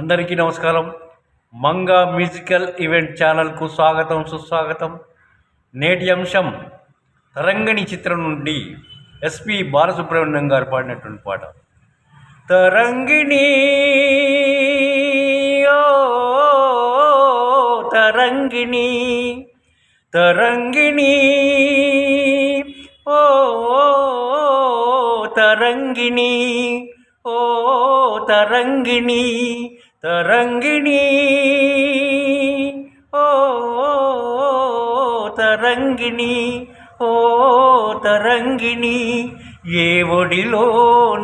అందరికీ నమస్కారం. Manga musical event ఛానల్కు స్వాగతం సుస్వాగతం. నేటి అంశం తరంగిణి చిత్రం నుండి ఎస్పి బాలసుబ్రహ్మణ్యం గారు పాడినటువంటి పాట. తరంగిణి ఓ తరంగిణి తరంగిణి ఓ తరంగిణి ఓ తరంగిణి తరంగిణి. ఓ తరంగిణి. ఓ తరంగిణి. ఏ ఒడిలో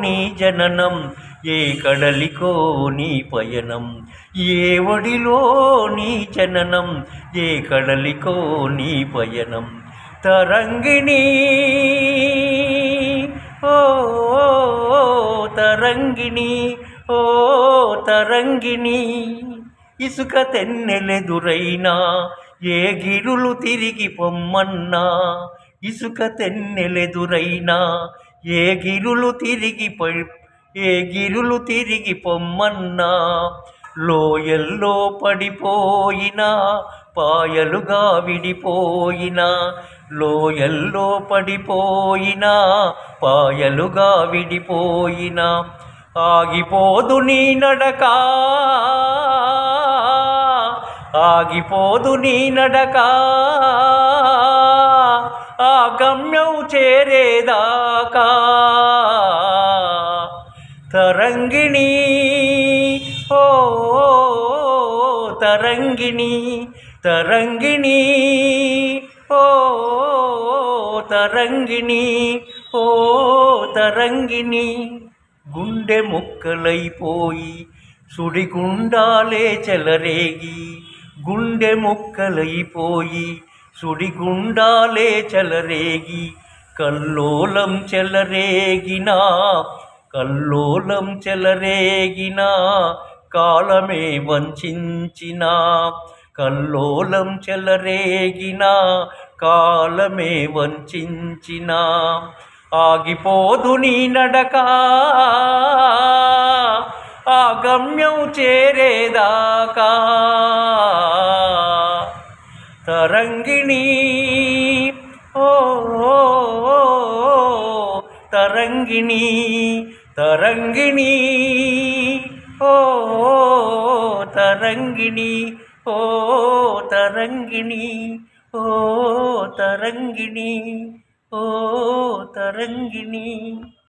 నీ జననం ఏ కడలికో నీ పయనం. ఏ ఒడిలో నీ జననం ఏ కడలికో నీ పయనం. తరంగిణి. ఓ తరంగిణి. ఓ తరంగిణి ఇసుక తెన్నెలెదురైనా ఏ గిరులు తిరిగి పొమ్మన్నా ఇసుక తెన్నెలెదురైనా ఏ గిరులు తిరిగి ప- ఏ గిరులు తిరిగి పొమ్మన్నా లోయల్లో పడిపోయినా పాయలుగా విడిపోయినా లోయల్లో పడిపోయినా పాయలుగా విడిపోయినా ఆగిపోదు నీ నడక. ఆగిపోదు నీ నడక. ఆ గమ్యం చేరేదాకా. తరంగిణి ఓ తరంగిణి తరంగిణి ఓ తరంగిణి ఓ తరంగిణి. గుండె ముక్కలైపోయి సుడిగుండాలే చెలరేగి. గుండె ముక్కలైపోయి సుడిగుండాలే చెలరేగి. కల్లోలం చెలరేగినా కల్లోలం చెలరేగినా కాలమే వంచిన కల్లోలం చెలరేగినా కాలమే వంచిన ఆగిపోదు నీ నడక ఆ గమ్యం చేరేదాకా తరంగిణి ఓ తరంగిణి తరంగిణి ఓ తరంగిణి ఓ తరంగిణి ఓ తరంగిణి ఓ తరంగిణి